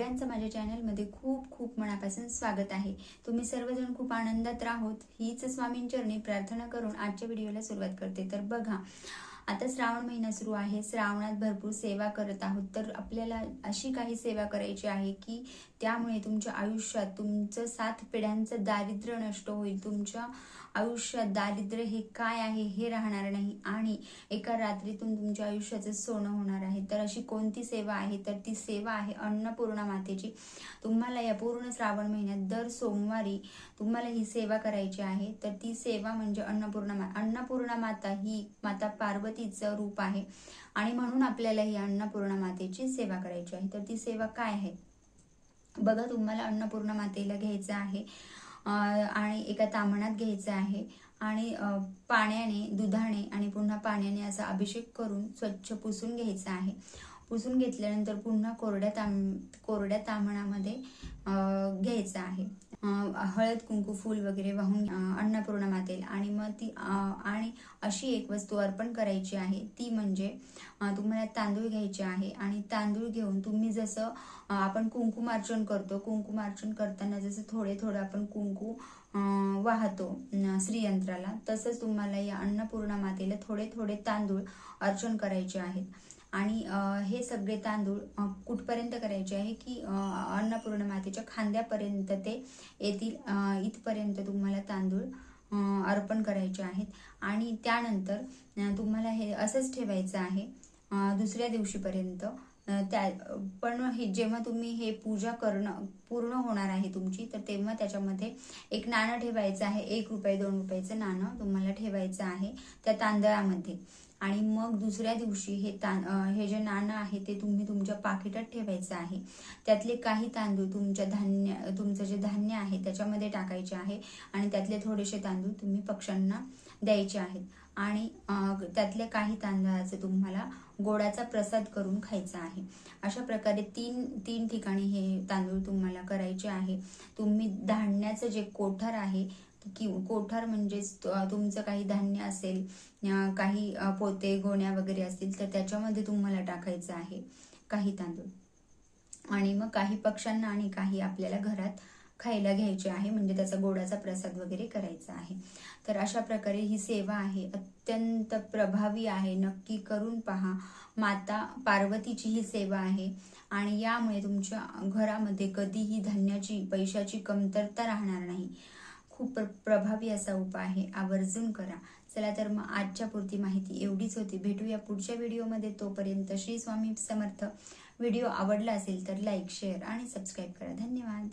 सगळ्यांचं माझ्या चॅनलमध्ये खूप खूप मनापासून स्वागत आहे. तुम्ही सर्वजण खूप आनंदात राहोत. हीच स्वामींचरणी प्रार्थना करून आजच्या व्हिडिओला सुरुवात करते. तर बघा आता श्रावण महिना सुरू आहे. श्रावणात भरपूर सेवा करत आहोत. तर आपल्याला अशी काही सेवा करायची आहे की त्यामुळे तुमच्या आयुष्यात तुमचं सात पिढ्यांचं दारिद्र्य नष्ट होईल. तुमच्या आयुष्यात दारिद्र्य हे काय आहे हे राहणार नाही आणि एका रात्रीतून तुमच्या आयुष्याचं सोनं होणार आहे. तर अशी कोणती सेवा आहे? तर ती सेवा आहे अन्नपूर्णा मातेची. तुम्हाला या पूर्ण श्रावण महिन्यात दर सोमवारी तुम्हाला ही सेवा करायची आहे. तर ती सेवा म्हणजे अन्नपूर्णा मा अन्नपूर्णा माता ही माता पार्वतीचं रूप आहे. आणि म्हणून आपल्याला ही अन्नपूर्णा मातेची सेवा करायची आहे. तर ती सेवा काय आहे? बघा तुम्हाला अन्नपूर्णा मातेला घ्यायचं आहे आणि एका तामणात घ्यायचं आहे आणि पाण्याने दुधाने आणि पुन्हा पाण्याने असा अभिषेक करून स्वच्छ पुसून घ्यायचा आहे. पुसून घेतल्यानंतर पुन्हा कोरड्या ताम कोरड्या तामणामध्ये घ्यायचं आहे. हळद कुंकू फूल वगैरे वाहून अन्नपूर्णा मातेला. आणि मग ती आणि अशी एक वस्तू अर्पण करायची आहे. ती म्हणजे तुम्हाला तांदूळ घ्यायचे आहे. आणि तांदूळ घेऊन तुम्ही जसं आपण कुंकुमार्चन करतो कुंकुमार्चन करताना जसं थोडे थोडं आपण कुंकू वाहतो श्रीयंत्राला तसंच तुम्हाला या अन्नपूर्णा मातेला थोडे थोडे तांदूळ अर्चन करायचे आहेत. आणि हे सगळे तांदूळ कुठपर्यंत करायचे आहे की अन्नपूर्ण मातेच्या खांद्यापर्यंत ते येतील इथपर्यंत तुम्हाला तांदूळ अर्पण करायचे आहेत. आणि त्यानंतर तुम्हाला हे असंच ठेवायचं आहे दुसऱ्या दिवशीपर्यंत त्या पण हे जेव्हा तुम्ही हे पूजा करणं पूर्ण होणार आहे तुमची तर तेव्हा त्याच्यामध्ये एक नाणं ठेवायचं आहे एक रुपये दोन रुपयाचं नाणं तुम्हाला ठेवायचं आहे त्या तांदळामध्ये. आणि मग दुसऱ्या दिवशी हे तां हे जे नाणं आहे ते तुम्ही तुमच्या पाकिटात ठेवायचं आहे. त्यातले काही तांदूळ तुमच्या धान्य तुमचं जे धान्य आहे त्याच्यामध्ये टाकायचे आहे आणि त्यातले थोडेसे तांदूळ तुम्ही पक्ष्यांना द्यायचे आहेत. आणि त्यातल्या काही तांदळाचे तुम्हाला गोडाचा प्रसाद करून खायचा आहे. अशा प्रकारे तीन तीन ठिकाणी हे तांदूळ तुम्हाला करायचे आहे. तुम्ही धान्याचं जे कोठार आहे कि कोठार म्हणजेच तुमचं काही धान्य असेल काही पोते गोण्या वगैरे असतील तर त्याच्यामध्ये तुम्हाला टाकायचं आहे काही तांदूळ. आणि मग काही पक्ष्यांना आणि काही आपल्याला घरात खायला घ्यायचे आहे म्हणजे त्याचा गोडाचा प्रसाद वगैरे करायचा आहे. तर अशा प्रकारे ही सेवा आहे अत्यंत प्रभावी आहे. नक्की करून पहा. माता पार्वतीची ही सेवा आहे आणि यामुळे तुमच्या घरामध्ये कधीही धान्याची पैशाची कमतरता राहणार नाही. खूप प्र- प्रभावी असा उपाय आहे. आवर्जून करा. चला तर मग आजच्या पुरती माहिती एवढीच होती. भेटूया पुढच्या व्हिडिओमध्ये. तोपर्यंत श्री स्वामी समर्थ. व्हिडिओ आवडला असेल तर लाईक शेअर आणि सबस्क्राईब करा. धन्यवाद.